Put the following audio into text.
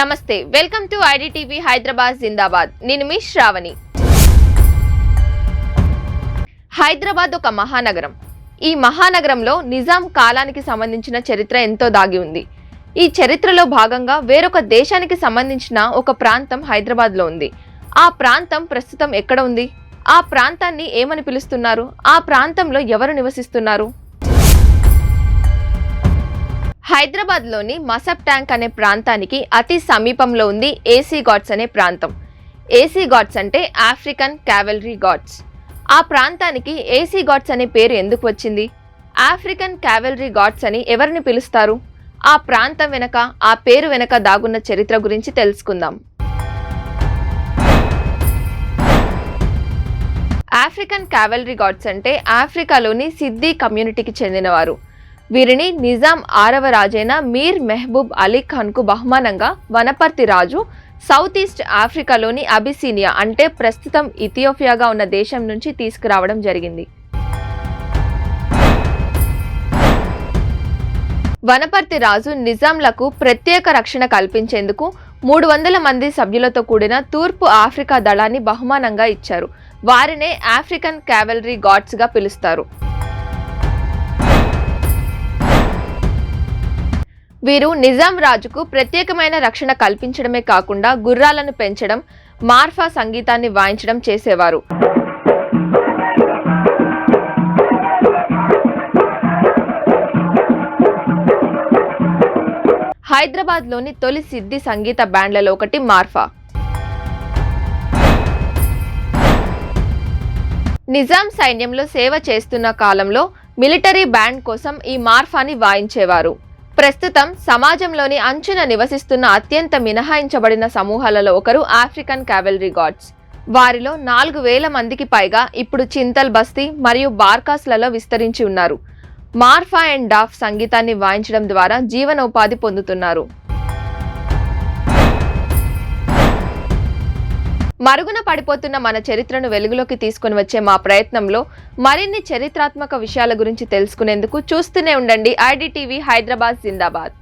Namaste welcome to IDTV Hyderabad జిందాబాద్. నేను మీ శ్రావణి. హైదరాబాద్ ఒక మహానగరం. ఈ మహానగరంలో నిజాం కాలానికి సంబంధించిన చరిత్ర ఎంతో దాగి ఉంది. ఈ చరిత్రలో భాగంగా వేరొక దేశానికి సంబంధించిన ఒక ప్రాంతం హైదరాబాద్లో ఉంది. ఆ ప్రాంతం ప్రస్తుతం ఎక్కడ ఉంది? ఆ ప్రాంతాన్ని ఏమని పిలుస్తున్నారు? ఆ ప్రాంతంలో ఎవరు నివసిస్తున్నారు? హైదరాబాద్లోని మసబ్ ట్యాంక్ అనే ప్రాంతానికి అతి సమీపంలో ఉంది ఏసీ గాడ్స్ అనే ప్రాంతం. ఏసీ గాడ్స్ అంటే ఆఫ్రికన్ క్యావెలరీ గాడ్స్. ఆ ప్రాంతానికి ఏసీ గాడ్స్ అనే పేరు ఎందుకు వచ్చింది? ఆఫ్రికన్ క్యావెలరీ గాడ్స్ అని ఎవరిని పిలుస్తారు? ఆ ప్రాంతం వెనక ఆ పేరు వెనక దాగున్న చరిత్ర గురించి తెలుసుకుందాం. ఆఫ్రికన్ క్యావెలరీ గాడ్స్ అంటే ఆఫ్రికాలోని సిద్ధి కమ్యూనిటీకి చెందినవారు. వీరిని నిజాం ఆరవ రాజైన మీర్ మెహబూబ్ అలీ ఖాన్కు బహుమానంగా వనపర్తి రాజు సౌత్ ఈస్ట్ ఆఫ్రికాలోని అబిసీనియా అంటే ప్రస్తుతం ఇథియోపియాగా ఉన్న దేశం నుంచి తీసుకురావడం జరిగింది. వనపర్తి రాజు నిజాంలకు ప్రత్యేక రక్షణ కల్పించేందుకు మూడు వందల మంది సభ్యులతో కూడిన తూర్పు ఆఫ్రికా దళాన్ని బహుమానంగా ఇచ్చారు. వారినే ఆఫ్రికన్ క్యావెలరీ గాడ్స్గా పిలుస్తారు. వీరు నిజాం రాజుకు ప్రత్యేకమైన రక్షణ కల్పించడమే కాకుండా గుర్రాలను పెంచడం మార్ఫా సంగీతాన్ని వాయించడం చేసేవారు. హైదరాబాద్లోని తొలి సిద్ధి సంగీత బ్యాండ్లలో ఒకటి మార్ఫా. నిజాం సైన్యంలో సేవ చేస్తున్న కాలంలో మిలిటరీ బ్యాండ్ కోసం ఈ మార్ఫాని వాయించేవారు. ప్రస్తుతం సమాజంలోని అంచున నివసిస్తున్న అత్యంత మినహాయించబడిన సమూహాలలో ఒకరు ఆఫ్రికన్ క్యావెలరీ గాడ్స్. వారిలో నాలుగు వేల మందికి పైగా ఇప్పుడు చింతల్ బస్తీ మరియు బార్కాస్లలో విస్తరించి ఉన్నారు. మార్ఫా అండ్ డాఫ్ సంగీతాన్ని వాయించడం ద్వారా జీవనోపాధి పొందుతున్నారు. మరుగున పడిపోతున్న మన చరిత్రను వెలుగులోకి తీసుకొని వచ్చే మా ప్రయత్నంలో మరిన్ని చరిత్రాత్మక విషయాల గురించి తెలుసుకునేందుకు చూస్తూనే ఉండండి ఐడిటీవీ హైదరాబాద్ జిందాబాద్.